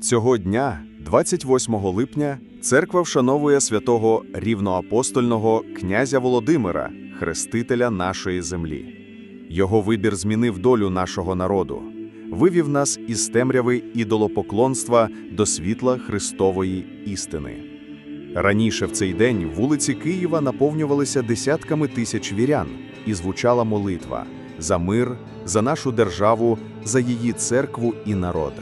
Цього дня, 28 липня, церква вшановує святого рівноапостольного князя Володимира, хрестителя нашої землі. Його вибір змінив долю нашого народу, вивів нас із темряви ідолопоклонства до світла Христової істини. Раніше в цей день вулиці Києва наповнювалися десятками тисяч вірян, і звучала молитва за мир, за нашу державу, за її церкву і народ.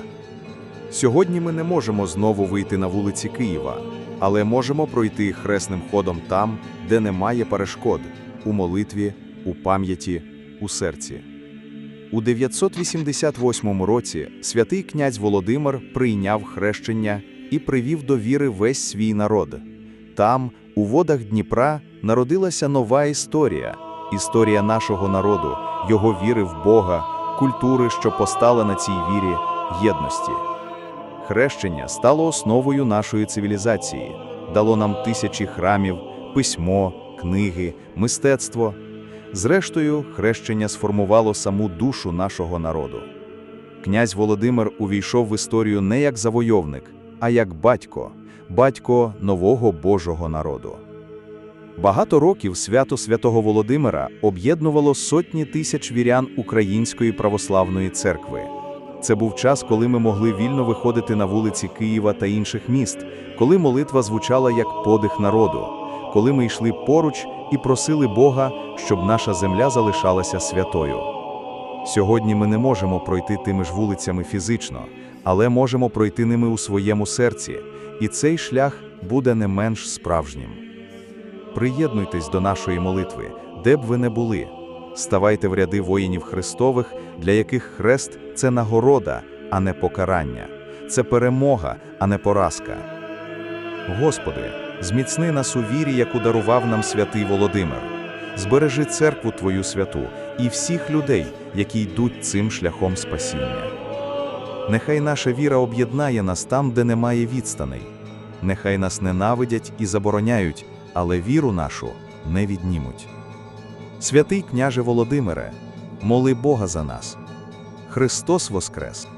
Сьогодні ми не можемо знову вийти на вулиці Києва, але можемо пройти хресним ходом там, де немає перешкод у молитві, у пам'яті, у серці. У 988 році святий князь Володимир прийняв хрещення і привів до віри весь свій народ. Там, у водах Дніпра, народилася нова історія історія нашого народу, його віри в Бога, культури, що постала на цій вірі, єдності. Хрещення стало основою нашої цивілізації, дало нам тисячі храмів, письмо, книги, мистецтво. Зрештою, хрещення сформувало саму душу нашого народу. Князь Володимир увійшов в історію не як завойовник, а як батько, батько нового Божого народу. Багато років свято святого Володимира об'єднувало сотні тисяч вірян Української православної церкви. Це був час, коли ми могли вільно виходити на вулиці Києва та інших міст, коли молитва звучала як подих народу, коли ми йшли поруч і просили Бога, щоб наша земля залишалася святою. Сьогодні ми не можемо пройти тими ж вулицями фізично, але можемо пройти ними у своєму серці, і цей шлях буде не менш справжнім. Приєднуйтесь до нашої молитви, де б ви не були. Ставайте в ряди воїнів Христових, для яких хрест це нагорода, а не покарання, це перемога, а не поразка. Господи, зміцни нас у вірі, яку дарував нам святий Володимир. Збережи церкву Твою святу і всіх людей, які йдуть цим шляхом спасіння. Нехай наша віра об'єднає нас там, де немає відстаней. Нехай нас ненавидять і забороняють, але віру нашу не віднімуть. Святий княже Володимире, моли Бога за нас. Христос Воскрес!